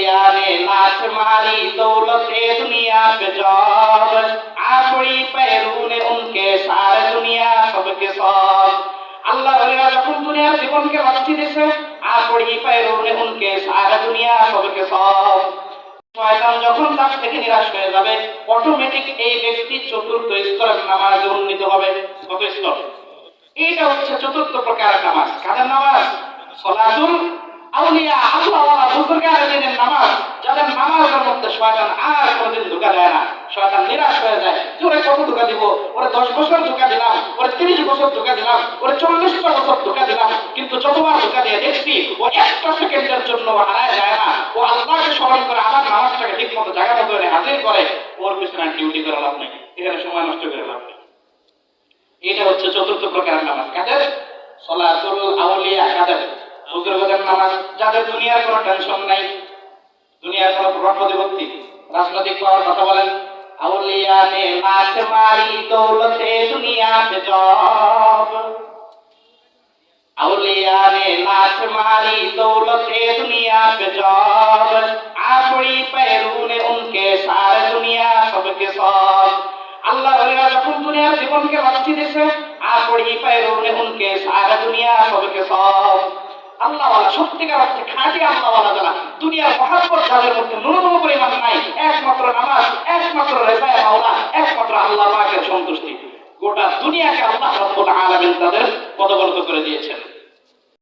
अलिया ने लात मारी दौलत दुनिया पे जब आपड़ी पैरू ने उनके सारे दुनिया सबके सब আল্লাহ বলিরা যখন দুনিয়ার জীবনকে বাঁচিয়ে দিয়েছে আর পড়ি পায়রুনে উনকে সারা দুনিয়া সবকে সব শয়তান যখন তার থেকে নিরাশ হয়ে যাবে অটোমেটিক এই ব্যক্তি চতুর্থ স্তরের নামাজে উন্নীত হবে কত স্তর এইটা হচ্ছে চতুর্থ প্রকারের নামাজ কাদের নামাজ সলাতুল আউলিয়া আল্লাহ দিনের নামাজ, যাদের নামাজের মধ্যে শয়তান আর কোনোদিন ধোকা দেয় না। শয়তান নিরাশ যায়, যে ওরে কত ধোকা দিব? ওরে দশ বছর ধোকা দিলাম, ওরে তিরিশ বছর ধোকা দিলাম, ওরে চল্লিশটা বছর ধোকা দিলাম, কিন্তু যতবার ধোকা দিয়ে দেখছি, ও একটা সেকেন্ডের জন্য হারায় যায় না। ও আল্লাহকে স্মরণ করে আমার নামাজটাকে ঠিক মতো জায়গা মতো হাজির করে, ওর পিছনে ডিউটি করে লাভ নেই। এখানে সময় নষ্ট করে লাভ নেই। এটা হচ্ছে চতুর্থ প্রকারের নামাজ। কাদের? সলাতুল আউলিয়া। কাদের? যাদের দুনিয়ার কোনো টেনশন নাই, দুনিয়ার কোনো প্রভাব প্রতিপত্তি, রাজনৈতিক পাওয়ার কথা বলেন, আউলিয়া নে লাশ মারি দৌলতে দুনিয়াতে জব। মারি দৌলতে দুনিয়াতে জব। আপনি পেরুনে উনকে দুনিয়া সবকে সব। আল্লাহ ওলিরা যখন দুনিয়ার জীবনকে বাঁচিয়েছে আপনি পেরুনে উনকে সারা দুনিয়া সবকে সব। আল্লাহওয়ালা সত্যিকার হচ্ছে খাঁটি আল্লাহওয়ালা যারা, দুনিয়ার মহাব্বত যাদের মধ্যে ন্যূনতম পরিমাণ নাই, একমাত্র নামাজ, একমাত্র রেজায় মাওলা, একমাত্র আল্লাহ পাকের সন্তুষ্টি। গোটা দুনিয়াকে আল্লাহ রব্বুল আলামিন তাদের পদবর্ত করে দিয়েছেন।